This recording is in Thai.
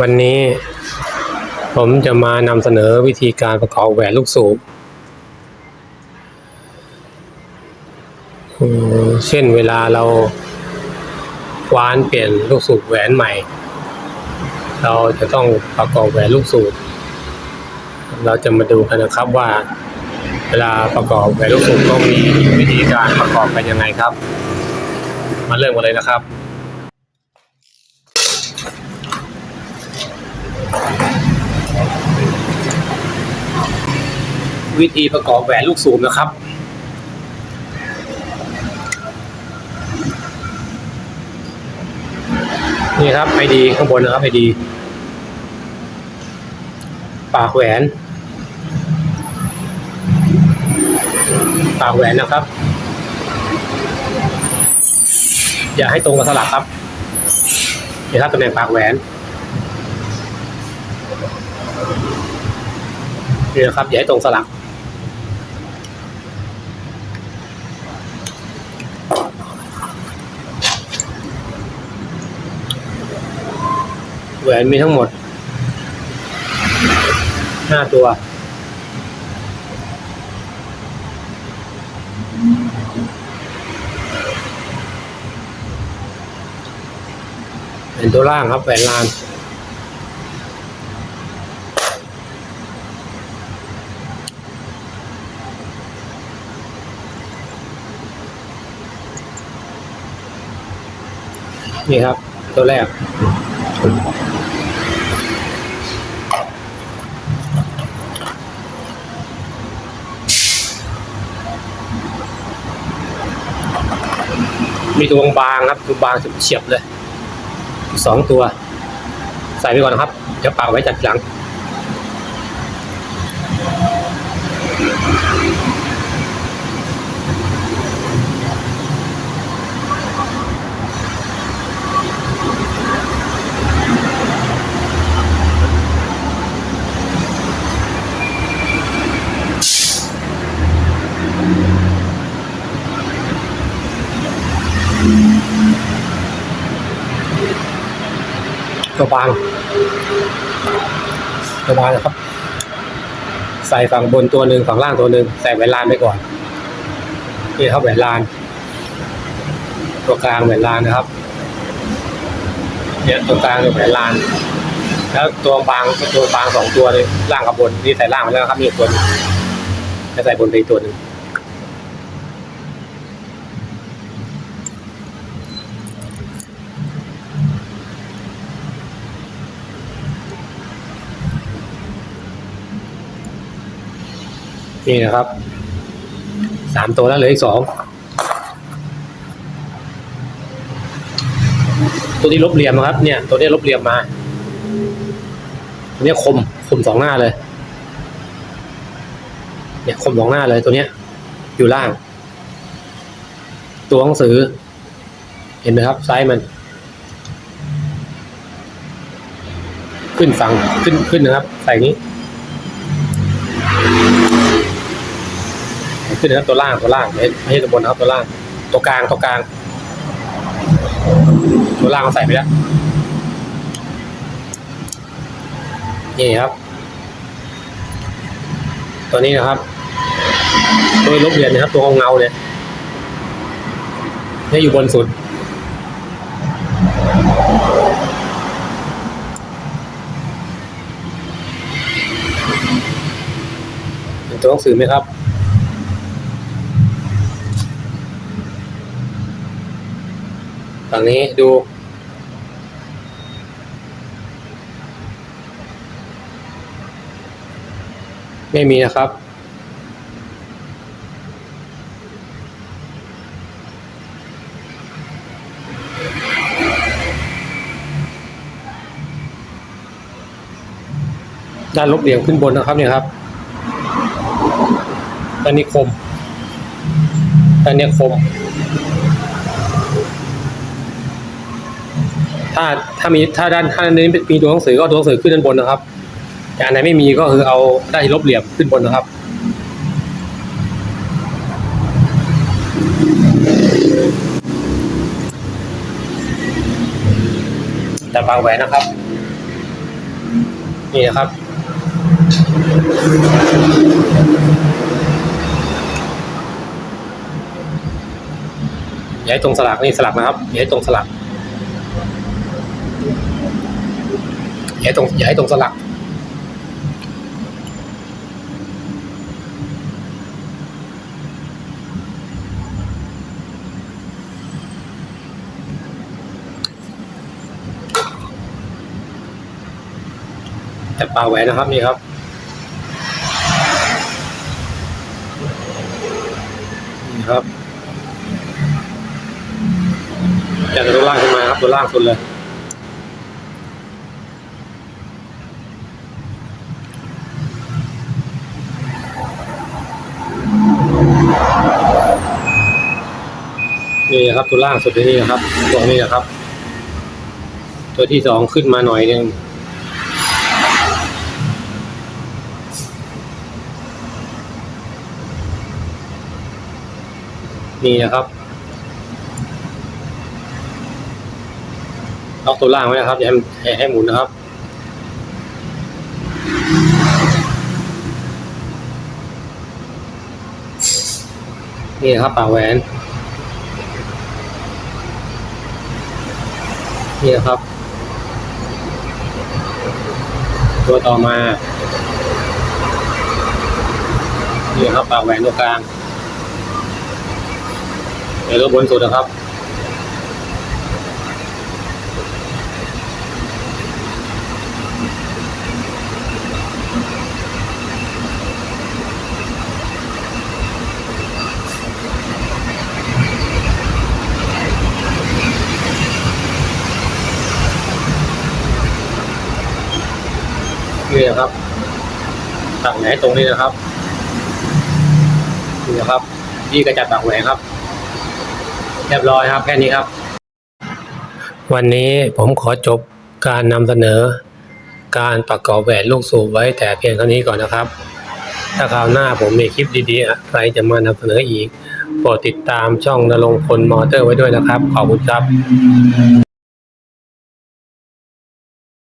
วันนี้ผมจะมานำเสนอวิธีการประกอบแหวนลูกสูบ เช่นเวลาเราคว้านเปลี่ยนลูกสูบแหวนใหม่ เราจะต้องประกอบแหวนลูกสูบ เราจะมาดูกันนะครับว่า เวลาประกอบแหวนลูกสูบต้องมีวิธีการประกอบกันยังไงครับ มาเริ่มกันเลยนะครับ วิธีประกอบแหวนลูกสูบนะครับ นี่ครับไอดีข้างบนนะครับไอดี ปากแหวน ปากแหวนนะครับ อย่าให้ตรงกับสลักครับนี่ครับตำแหน่งปากแหวน นี่นะครับ อย่าให้ตรงสลักแหวนมีทั้งหมดห้าตัว เป็นตัวล่างครับแหวนลาน นี่ครับ ตัวแรก มีตัวบางครับตัวบางเฉียบเลยสองตัว ใส่ไปก่อนนะครับ เดี๋ยวปากไว้จัดหลัง ตัวบางตัวบางนะครับ ใส่ฝั่งบนตัวหนึ่งฝั่งล่างตัวหนึ่งใส่แหวนลานไปก่อนนี่ครับแหวนลาน ตัวกลางแหวนลานนะครับเนี่ยตัวกลางคือแหวนลาน แล้วตัวบางตัวบางสองตัวเลยล่างกับบนนี่ใส่ล่างไปแล้วครับมีอีกตัวนึงจะใส่บนไปอีกตัวหนึ่ง นี่นะครับสามตัวแล้วเหลืออีกสองตัวนี้ลบเหลี่ยมนะครับ เนี่ย ตัวนี้ลบเหลี่ยมมาตัวนี้คมคมสองหน้าเลย เนี่ยคมสองหน้าเลยตัวเนี้ย อยู่ล่าง ตัวหนังสือ เห็นไหมครับไซส์มัน ขึ้นฝั่งขึ้นขึ้นนะครับใส่นี้ ขึ้นนะครับตัวล่างตัวล่างไม่ไม่ใช่ตัวบนนะครับตัวล่าง ตัวกลางตัวกลาง ตัวล่างเราใส่ไปแล้วนี่ครับ ตัวนี้นะครับ ตัวลบเหรียญนะครับ ตัวเงาเนี่ยนี่อยู่บนสุดเป็นตัวหนังสือไหมครับ ฝั่งนี้ดูไม่มีนะครับ ด้านลบเหลี่ยมขึ้นบนนะครับเนี่ยครับด้านนี้คมด้านนี้คม ถ้าถ้ามีถ้าด้านถ้าด้านนี้มีตัวหนังสือก็ตัวหนังสือขึ้นด้านบนนะครับแต่อันไหนไม่มีก็คือเอาได้ลบเหลี่ยมขึ้นบนนะครับแต่บางแหวนนะครับ นี่นะครับอย่าให้ตรงสลักนี่สลักนะครับอย่าให้ตรงสลัก อย่าให้ตรงอย่าให้ตรงสลักแต่ปลาแหวนนะครับนี่ครับนี่ครับจากตัวล่างขึ้นมาครับตัวล่างสุดเลย นี่นะครับตัวล่างสุดที่นี่นะครับตัวนี้นะครับ ตัวที่สองขึ้นมาหน่อยนึงนี่นะครับล็อกตัวล่างไว้นะครับอย่าให้ให้หมุนนะครับ นี่นะครับปากแหวน นี่นะครับ ตัวต่อมา นี่นครับปากแหวนตัวกลางเดี๋ยวรถบนสุดนะครับ นี่นะครับตักแหนตรงนี้นะครับนี่นะครับนี่กระจัดปากแหวนครับ เรียบร้อยครับ แค่นี้ครับ วันนี้ผมขอจบการนำเสนอ การประกอบแหวนลูกสูบไว้แต่เพียงเท่านี้ก่อนนะครับ ถ้าคราวหน้าผมมีคลิปดีๆอะไรจะมานำเสนออีกโปรดติดตามช่องนรงพลมอเตอร์ไว้ด้วยนะครับ ขอบคุณครับ